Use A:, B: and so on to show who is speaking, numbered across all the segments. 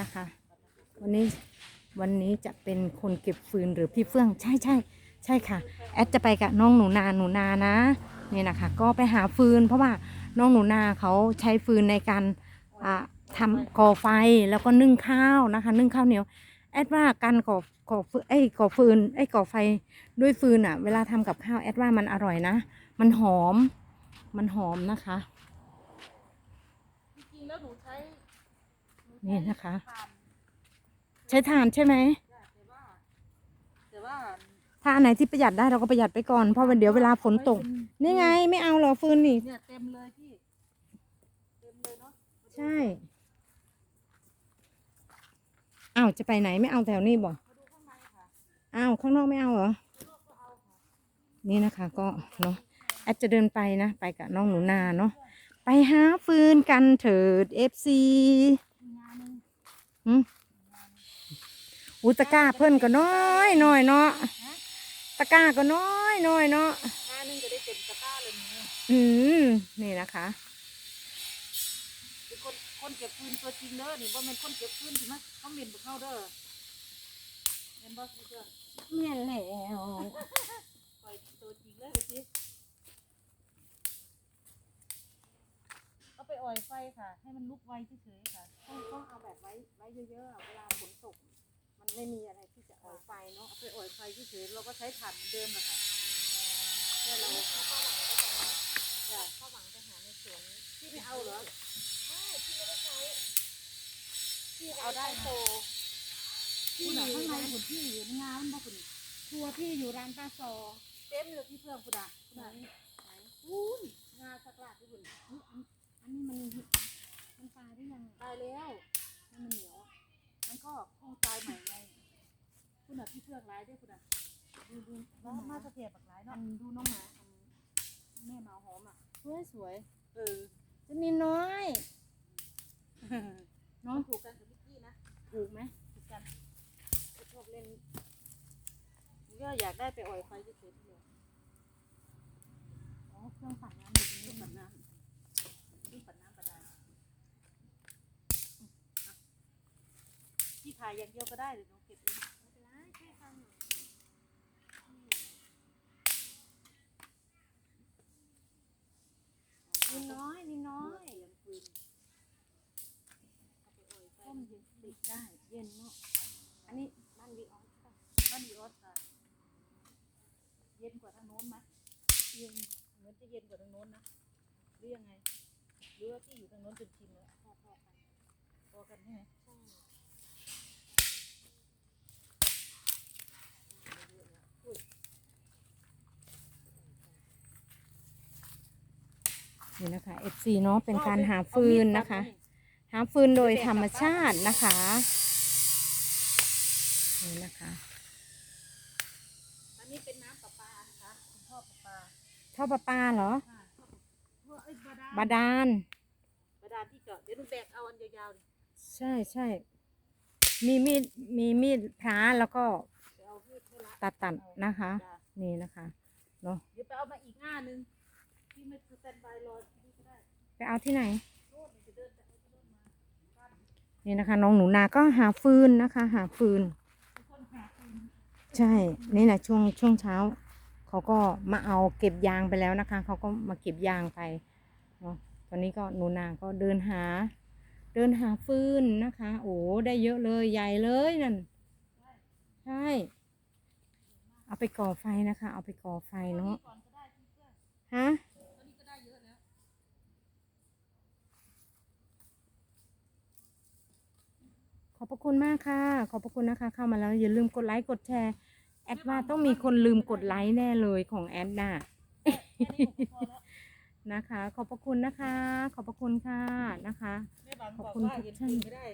A: นะคะ วันนี้วันนี้จะเป็นคนเก็บฟืนหรือพี่เฟื่องใช่ใช่ใช่ค่ะ แอดจะไปกับน้องหนูนาหนูนานะนี่นะคะ ก็ไปหาฟืน เพราะว่าน้องหนูนาเขาใช้ฟืนในการอ่าทำก่อไฟแล้วก็นึ่งข้าวนะคะ นึ่งข้าวเหนียว แอดว่าการก่อก่อฟืนไอ้ก่อฟืนไอ้ก่อไฟด้วยฟืนอะ เวลาทำกับข้าวแอดว่ามันอร่อยนะ มันหอมมันหอมนะคะ
B: จริงๆแล้วหนูใช้หใช้
A: นี่นะคะ
B: ถ่าน
A: ใช้ถ่านใช่ไหม
B: จ้ะแต่ว่าแต่ว่า
A: ถ้าอันไหนที่ประหยัดได้เราก็ประหยัดไปก่อนเพราะว่าเดี๋ยวเวลาฝนตก นี่ไงไม่เอาเหรอฟืนนี่
B: เนี่ยเต็มเลยพี่เต็มเลยเนาะ
A: ใช่อ้าวจะไปไหนไม่เอาแถวนี้บ่
B: มาดูข้างในค่ะ
A: อ้าวข้างนอกไม่เอาเหรอนี่นะคะ ก็เนาะแอดจะเดินไปนะ ไปกับน้องหนูนาเนาะไปหาฟืนกันเถิดเอฟซี
B: มีงานหนึง
A: อุยตะกร้าเพิ่นก็น้อยน้อยเนาะตะกร้าก็น้อยน้อยเนาะ
B: งานหนึงจะได้เต็มตะกร้าเลยหนี่
A: อืมนี่นะคะ
B: เป็นคนคนเก็บฟืนตัวจริงเด้อนี่ว่าเป็นคนเก็บฟืนใช่ไหมเขาเหม็นบุกเข้าเด้อเห็นบ่พี่เพื่อน
A: แม่นแล้ว
B: ปล่อยตัวจริงเลยไปสิ อาไปอ่อยไฟค่ะ ให้มันลุกไวเฉยๆค่ะ
A: ต้องต้องเอาแบบไว้ไว้เยอะๆอะเวลาฝนตก มันไม่มีอะไรที่จะอ่อยไฟเนาะ
B: เอาไปอ่อยไฟเฉยๆเราก็ใช้ถ่านเหมือนเดิมแหละค่ะแค่เราจ้ะ
A: ข้าวหวังไปหาในสวน
B: พี่ไม่เอาเหรอ
A: ใช่พี่ไม่ได้ใช้พี่
B: เอาได้นะ
A: โต
B: พี่อยู่ข้างในคุณพี่อยู่ในงานบ่คุณ
A: ครัวพี่อยู่ร้านป้าซอ
B: เต็มเลยพี่เพื่อนคุณอะคุณอะ
A: ไหน
B: อุ้ยงานสักลาดที่คุณ
A: อุ๊ยอันอันนี้มันมันตายได้ยัง
B: ตายแล้วให้มันเหนียว มันก็คงตายใหม่ไงคุณอะพี่เพื่อนร้ายด้วยคุณอะ
A: ดูดู
B: น้องมาสะเทียบแบบร้าย
A: อั
B: เนาะ
A: นดูน้องหมาอัน
B: แม่เมาหอมอะ
A: สวยสวย
B: เออ
A: จะมีน้อย
B: น้องถูกกันกับพี่กี้นะ
A: ถูกไหม
B: ถูกกัน
A: ก็ชอบเล่น
B: ก็อยากได้ไปอ่อยไฟเฉยๆเลย
A: อ๋อเครื่องปั่นน้ำอยู่ตรง
B: เครื่
A: นี้
B: องปั่นน้ำายอย่างเดียวก็ได้เลยน้องเก็บเอง
A: ไม่เป็นไรแค่ฟังหน่อยนิดน้อยนิดน้อย
B: เสียงปืนเอาไปอ่อยไฟ
A: ต้มเย็นติดได้เย็นเนาะ อันนี้บ้านวีออสป่ะ
B: บ้านดีออสค่ะ เย็นกว่าทางโน้นไหม
A: เย็น
B: เหมือนจะเย็นกว่าทางโน้นนะหรือยังไงหรือว่าที่อยู่ทางโน้นจนชินแล้ว
A: พอพอกัน
B: พอกันใช่ไหม
A: นี่นะคะ FC เนาะเป็นการหาฟืนนะคะ หาฟืนโดยธรรมชาตินะคะนี่นะคะ
B: อันนี้เป็นน้ำประปานะคะคุณพ่อประปา
A: ท่อประปาเหรอ
B: ค่ะพ่อเอ้ยบาดาล
A: บาดาล
B: บาดาลที่เจาะเดี๋ยวหนูแบกเอาอันยาวๆดิ
A: ใช่ใช่มีมีดมีมีดพระแล้วก็
B: เดี๋ยวเอาพืชให้ละ
A: ตัดตัดนะคะ
B: จ้ะ
A: นี่นะคะเนาะ
B: เดี๋ยวไปเอามาอีกหน้าหนึง ที่ไม่สแตนบายรอที่ก็ได้
A: ไปเอาที่ไหน
B: โน่นจะเดินไปเอาที่โน่นมาบ้าน
A: นี่นะคะ น้องหนูนาก็หาฟืนนะคะ หาฟืน
B: น
A: ใช่ นี่นะช่วงช่วงเช้า เขาก็มาเอาเก็บยางไปแล้วนะคะ เขาก็มาเก็บยางไปเนาะตอนนี้ก็หนูนาก็เดินหา เดินหาฟืนนะคะ โอ้ได้เยอะเลยใหญ่เลยนั่นใช่เอาไปก่อไฟนะคะ เอาไปก่อไฟเนาะฮะ
B: ตอนนี้ก็ได้เยอะแล้ว
A: ข อบพระคุณมากค่ะ ขอบพระคุณนะคะ เข้ามาแล้วอย่าลืมกดไลค์กดแชร์ แอดว่าต้องมีคนลืมกดไลค์แน่เลยของแอดน่ะ
B: แค่นี้ผมพอแล้ว
A: นะคะ ขอบพระคุณนะคะ ขอบพระคุณค่ะนะคะ
B: แม่บัง
A: ขอ
B: บบอก
A: คุณ
B: ว่า
A: ทุก
B: เห็น
A: ท่า
B: ฟื
A: น
B: นไม่ได้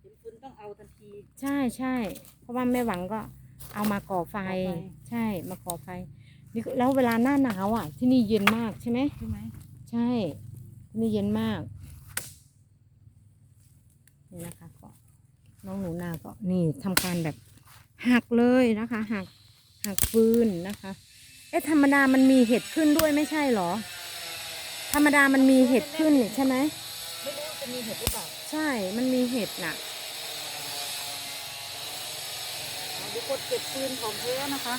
B: เห็นฟืนต้องเอาทันที
A: ใช่ใช่เพราะว่าแม่หวังก็เอามาก่อไฟ
B: ก่อไฟ
A: ใช่มาก่อไฟนี่แล้วเวลาหน้าหนาวอะ ที่นี่เย็นมากใช่ไหม
B: ใช่ไหม
A: ใช่ที่นี่เย็นมากนี่นะคะก็ น้องหนูนาก็นี่ทำการแบบหักเลยนะคะหักหักฟืนนะคะ เอ๊ะธรรมดามันมีเห็ดขึ้นด้วยไม่ใช่หรอ ธรรมดามันมีเห็ดขึ้นใช่ไหม
B: ไม่รู้จะมีเห็ดหรือเปล่า
A: ใช่ มันมีเห็ดน่ะ
B: เดี๋ยกดเก็บฟืนของเพื่อนะคะ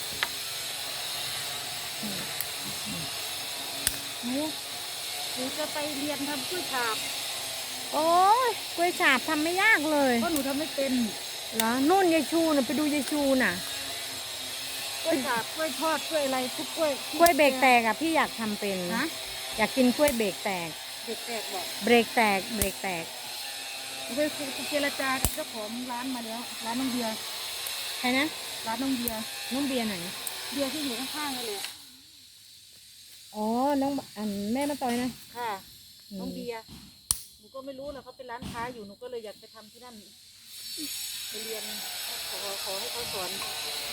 B: หนูจะไปเรียนทำกุ้ยฉาบ
A: โอ้ยกล้วยฉาบทำไม่ยากเลย
B: เพราะหนูทำไม่เป็น
A: เหรอนู่นยายชูน่ะไปดูยายชูน่ะ
B: กล้วยฉาบกล้วยทอดกล้วยอะไรทุกกล้วย
A: กล้วยเบรกแตกอะพี่อยากทำเป็น
B: นะ
A: อยากกินกล้วยเบรกแตก
B: เด็กแตกบอก
A: เบรกแตกเบรกแตก
B: หนูไปเจรจากับเจ้าของร้านมาแล้ว ร้านน้องเบียร์
A: ใครนะ
B: ร้านน้องเบียร์
A: น้องเบียร์ไหน
B: เบียร์ที่อยู่ข้างๆกันเลย
A: อ๋อน้องอันแม่มาต่อยนะ
B: ค่ะ
A: อืม
B: น้องเบียร์หนู ก็ไม่รู้นะเขาเป็นร้านค้าอยู่หนูก็เลยอยากไปทำที่นั่นไปเรียนขอขอให้เขาสอน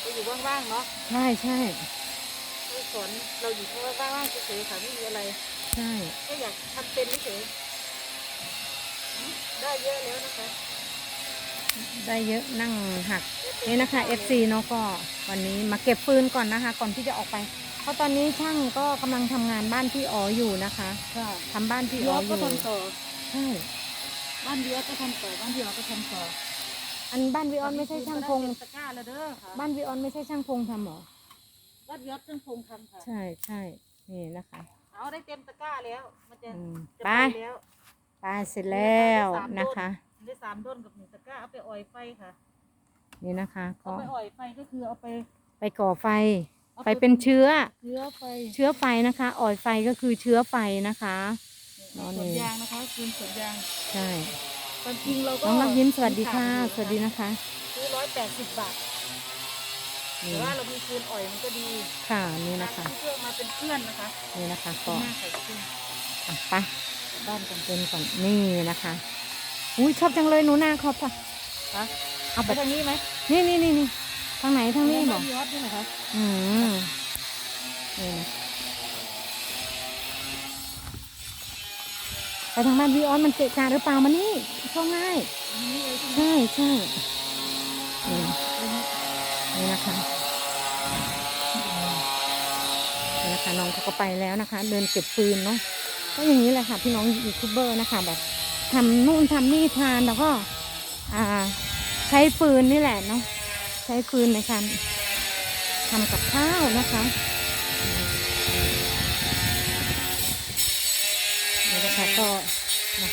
B: เราอยู่ว่างๆเนาะ
A: ใช่ใช่
B: เขาสอนเราอยู่แค่ว่างๆเฉยๆค่ะไม่มีอะไร
A: ใช่
B: ก็อยากทำเป็นเฉยๆได้เยอะแล้วนะคะ
A: ได้เยอะนั่งหัก นี่นะคะ FC เนาะก็วันนี้มาเก็บฟืนก่อนนะคะ ก่อนที่จะออกไป เพราะตอนนี้ช่างก็กำลังทำงานบ้านพี่อ๋ออยู่นะคะ
B: ค่ะ
A: ทำบ้านพี่
B: พี่
A: อ๋
B: อ
A: อ
B: อ
A: อ
B: ก็
A: ยู่
B: ทำต่อ
A: ใช่
B: บ้านเบียร์ก็ทำต่อบ้านพี่ออก็ทำต่อ
A: อันบ้านวิออนไม่ใช่ช่างพง
B: ตอนนี้คุณก็ได้เต็มตะกร้าแล้วเด้อค่ะ
A: บ้านวิออนไม่ใช่ช่างพงทำหรอ
B: บ้านเบียร์ช่างพงทำค่ะ
A: ใช่ใช่นี่นะคะ
B: เอาได้เต็มตะกร้าแล้ว มันจะ
A: อืม
B: จะ
A: ไป
B: ไปแล้ว
A: ไปเสร็จแล้วนะคะ
B: ได้สามต้นกับหนึ่งตะกร้าเอาไปอ่อยไฟค่ะ
A: นี่นะคะ
B: เอา
A: ก็
B: ไปอ่อยไฟก็คือเอาไป
A: ไปก่อไฟ
B: อา
A: ไฟเป็นเชื้อ
B: เชื้อไฟ
A: เชื้อไฟนะคะ อ่อยไฟก็คือเชื้อไฟนะคะ อ๋อ
B: สวน
A: นี่
B: ยางนะคะคืนสวนยาง
A: ใช่
B: ความจริงเราก็
A: น้องรักยิ้มสวัสดีค่ะ
B: มี
A: สวัสดี
B: ขายอยู่
A: นะคะ
B: ซื้อร้อยแปดสิบบาท
A: นี่
B: แต่ว่าเรามีคืนอ่อยมันก็ดี
A: ค่ะนี่นะคะ
B: ซื้อเครื่องมาเป็นเพื่อนนะคะ
A: นี่นะคะ
B: คุ
A: ก็
B: ณแม่ใส่เครื่อง
A: อะไปบ้านกันเป็นก่อนนี่นะคะอุ้ยชอบจังเลยหนูนาขอบค่ะ
B: คะ
A: เอา
B: ไป
A: ไป
B: ทางนี้ไหม
A: นี่นี่นี่นี่ทางไหนทางนี้บ
B: บ้า
A: อนก
B: ยอดนี่เหรอคะ
A: อืม ทางบ้านวีออนมันเกะกะหรือเปล่ามานี่เข้าง่าย
B: ใช่
A: ใช่ใชนี่นี่นะคะนี่นะคะน้องเขาก็ไปแล้วนะคะ เดินเก็บฟืนเนาะก็อย่างนี้แหละค่ะพี่น้องยูทูบเบอร์นะคะแบบทำนู่นทำนี่ทานแล้วก็ อ่า ใช้ฟืนนี่แหละเนาะใช้ฟืนในการทำกับข้าวนะคะ นี่นะคะก็นะ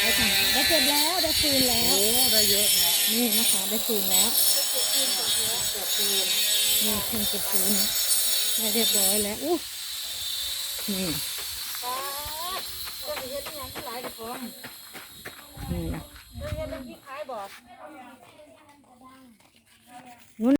A: ได้ทำได้เสร็จแล้วได้ฟืนแล้ว
B: โอ้ได้เยอะนะ
A: นี่นะคะได้ฟืนแล้ว
B: เก็บคืนก่อนเยอะเก็บคืน
A: นี่คืนเก็บฟืนได้เรียบร้อยแล้วอู้นี่
B: ป้าก็เฮ็ดอหย่างที่หลายเด็กของ
A: นี่นะ
B: เฮ็